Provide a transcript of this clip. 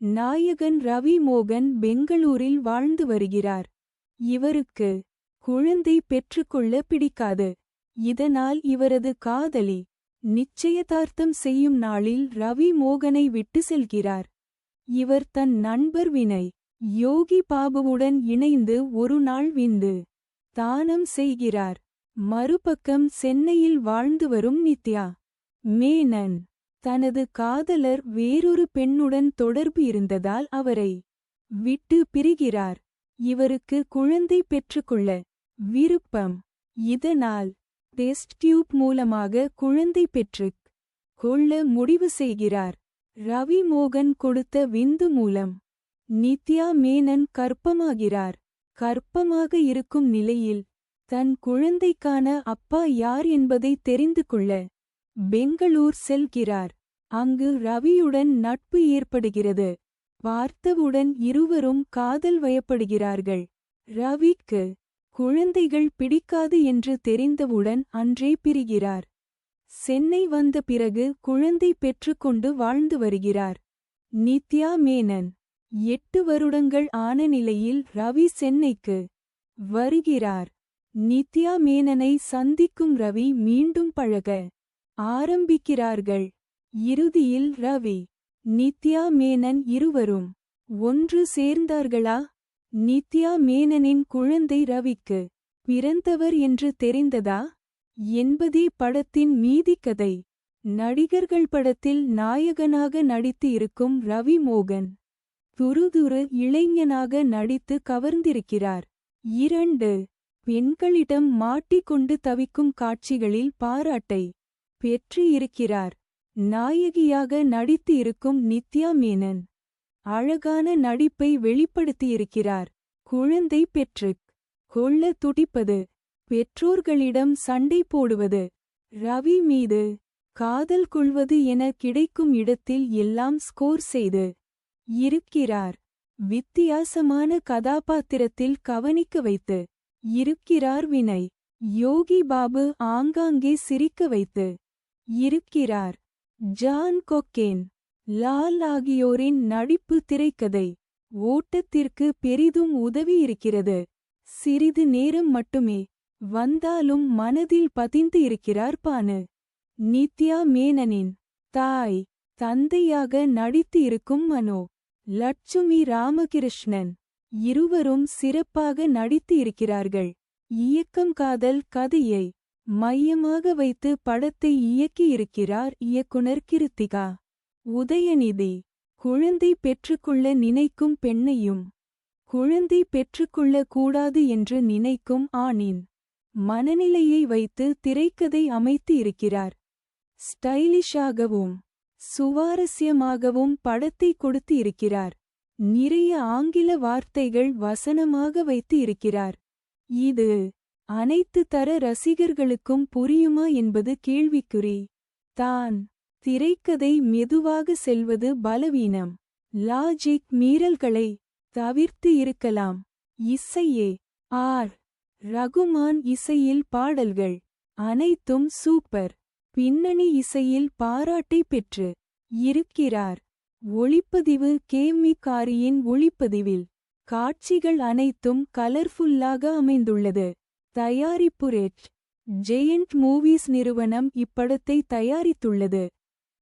நாயகன் ரவி மோகன் பெங்களூரில் வாழ்ந்து வருகிறார். இவருக்கு குழந்தை பெற்றுக்கொள்ள பிடிக்காது. இதனால் இவரது காதலி நிச்சயதார்த்தம் செய்யும் நாளில் ரவி மோகனை விட்டு செல்கிறார். இவர் தன் நண்பர் வினை யோகி பாபுவுடன் இணைந்து ஒரு நாள் விந்து தானம் செய்கிறார். மறுபக்கம் சென்னையில் வாழ்ந்து வரும் நித்யா மேனன் தனது காதலர் வேறொரு பெண்ணுடன் தொடர்பு இருந்ததால் அவரை விட்டு பிரிகிறார். இவருக்கு குழந்தை பெற்றுக்கொள்ள விருப்பம். இதனால் டெஸ்ட் டியூப் மூலமாக குழந்தை பெற்றுக் கொள்ள முடிவு செய்கிறார். ரவி மோகன் கொடுத்த விந்து மூலம் நித்யா மேனன் கற்பமாகிறார் கற்பமாக இருக்கும் நிலையில் தன் குழந்தைக்கான அப்பா யார் என்பதை தெரிந்து கொள்ள பெங்களூர் செல்கிறார். அங்கு ரவியுடன் நட்பு ஏற்படுகிறது. பார்த்தவுடன் இருவரும் காதல் வயப்படுகிறார்கள். ரவிக்கு குழந்தைகள் பிடிக்காது என்று தெரிந்தவுடன் அன்றே பிரிகிறார். சென்னை வந்த பிறகு குழந்தை பெற்றுக்கொண்டு வாழ்ந்து வருகிறார். நித்யா மேனன். எட்டு வருடங்கள் ஆன நிலையில் ரவி சென்னைக்கு வருகிறார். நித்யா மேனனை சந்திக்கும் ரவி மீண்டும் பழக ஆரம்பிக்கிறார்கள். இறுதியில் ரவி நித்யா மேனன் இருவரும் ஒன்று சேர்ந்தார்களா? நித்யா மேனனின் குழந்தை ரவிக்கு பிறந்தவர் என்று தெரிந்ததா? என்பதே படத்தின் மீதி கதை. நடிகர்கள் படத்தில் நாயகனாக நடித்து இருக்கும் ரவி மோகன் துருதுரு இளைஞனாக நடித்து கவர்ந்திருக்கிறார். இரண்டு பெண்களிடம் மாட்டிக்கொண்டு தவிக்கும் காட்சிகளில் பாராட்டை பெற்று இருக்கிறார் நாயகியாக நடித்து இருக்கும் நித்யா மேனன் அழகான நடிப்பை வெளிப்படுத்தியிருக்கிறார். குழந்தை பெற்றுக் கொள்ள துடிப்பது பெற்றோர்களிடம் சண்டை போடுவது ரவி மீது காதல் கொள்வது என கிடைக்கும் இடத்தில் எல்லாம் ஸ்கோர் செய்து இருக்கிறார். வித்தியாசமான கதாபாத்திரத்தில் கவனிக்க வைத்து இருக்கிறார் வினய். யோகி பாபு ஆங்காங்கே சிரிக்க வைத்து இருக்கிறார். ஜான் கொக்கேன் லால் ஆகியோரின் நடிப்பு திரைக்கதை. ஓட்டத்திற்கு பெரிதும் உதவியிருக்கிறது சிறிது நேரம் மட்டுமே வந்தாலும் மனதில் பதிந்து இருக்கிறார் பானு. நித்யா மேனனின் தாய் தந்தையாக நடித்து இருக்கும் மனோ லட்சுமி ராமகிருஷ்ணன் இருவரும் சிறப்பாக நடித்து இருக்கிறார்கள். இயக்கம் காதல் கதையை மையமாக வைத்து படத்தை இயக்கியிருக்கிறார் இயக்குனர் கிருத்திகா. உதயநிதி குழந்தை பெற்றுக்கொள்ள நினைக்கும் பெண்ணையும் குழந்தை பெற்றுக்கொள்ள கூடாது என்று நினைக்கும் ஆணின் மனநிலையை வைத்து திரைக்கதை அமைத்து இருக்கிறார். ஸ்டைலிஷாகவும் சுவாரஸ்யமாகவும் படத்தை கொடுத்து இருக்கிறார். நிறைய ஆங்கில வார்த்தைகள் வசனமாக வைத்து இருக்கிறார். இது அனைத்து தர ரசிகர்களுக்கும் புரியுமா என்பது கேள்விக்குறி. தான். திரைக்கதை மெதுவாக செல்வது பலவீனம். லாஜிக் மீறல்களை தவிர்த்து இருக்கலாம். இசையே. ஆர். ரகுமான் இசையில் பாடல்கள் அனைத்தும் சூப்பர். பின்னணி இசையில் பாராட்டை பெற்று இருக்கிறார். ஒளிப்பதிவு கேமி காரியின் ஒளிப்பதிவில் காட்சிகள் அனைத்தும் கலர்ஃபுல்லாக அமைந்துள்ளது. தயாரிப்பு ரெட். ஜெயண்ட் மூவிஸ் நிறுவனம் இப்படத்தை தயாரித்துள்ளது.